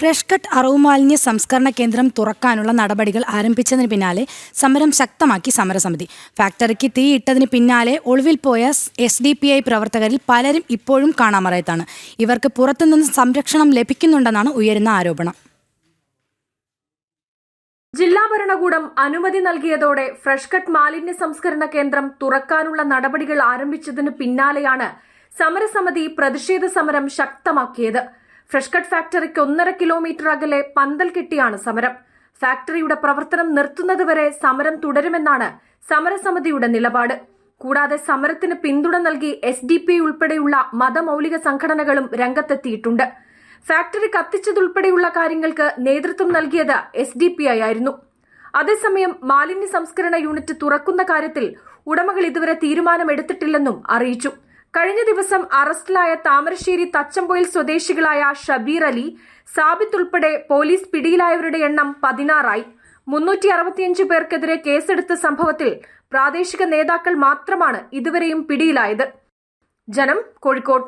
Fresh cut അറവ് മാലിന്യ സംസ്കരണ കേന്ദ്രം തുറക്കാനുള്ള നടപടികൾ ആരംഭിച്ചതിന് പിന്നാലെ സമരം ശക്തമാക്കി സമരസമിതി. ഫാക്ടറിക്ക് തീയിട്ടതിന് പിന്നാലെ ഒളിവിൽ പോയ എസ് ഡി പി ഐ പ്രവർത്തകരിൽ പലരും ഇപ്പോഴും കാണാമറയത്താണ്. ഇവർക്ക് പുറത്തുനിന്ന് സംരക്ഷണം ലഭിക്കുന്നുണ്ടെന്നാണ് ഉയരുന്ന ആരോപണം. ജില്ലാ ഭരണകൂടം അനുമതി നൽകിയതോടെ ഫ്രഷ് കട്ട് മാലിന്യ സംസ്കരണ കേന്ദ്രം തുറക്കാനുള്ള നടപടികൾ ആരംഭിച്ചതിന് പിന്നാലെയാണ് സമരസമിതി പ്രതിഷേധ സമരം ശക്തമാക്കിയത്. ഫ്രഷ് കട്ട് ഫാക്ടറിക്ക് ഒന്നര കിലോമീറ്റർ അകലെ പന്തൽ കെട്ടിയാണ് സമരം. ഫാക്ടറിയുടെ പ്രവർത്തനം നിർത്തുന്നതുവരെ സമരം തുടരുമെന്നാണ് സമരസമിതിയുടെ നിലപാട്. കൂടാതെ സമരത്തിന് പിന്തുണ നൽകി എസ് ഡി പി ഉൾപ്പെടെയുള്ള മതമൌലിക സംഘടനകളും രംഗത്തെത്തിയിട്ടുണ്ട്. ഫാക്ടറി കത്തിച്ചതുൾപ്പെടെയുള്ള കാര്യങ്ങൾക്ക് നേതൃത്വം നൽകിയത് എസ് ഡി പി ഐ ആയിരുന്നു. അതേസമയം മാലിന്യ സംസ്കരണ യൂണിറ്റ് തുറക്കുന്ന കാര്യത്തിൽ ഉടമകൾ ഇതുവരെ തീരുമാനമെടുത്തിട്ടില്ലെന്നും അറിയിച്ചു. കഴിഞ്ഞ ദിവസം അറസ്റ്റിലായ താമരശ്ശേരി തച്ചമ്പൊയിൽ സ്വദേശികളായ ഷബീർ അലി സാബിത്ത് ഉൾപ്പെടെ പോലീസ് പിടിയിലായവരുടെ എണ്ണം പതിനാറായി. മുന്നൂറ്റി അറുപത്തിയഞ്ച് പേർക്കെതിരെ കേസെടുത്ത സംഭവത്തിൽ പ്രാദേശിക നേതാക്കൾ മാത്രമാണ് ഇതുവരെയും പിടിയിലായത്. ജനം കോഴിക്കോട്.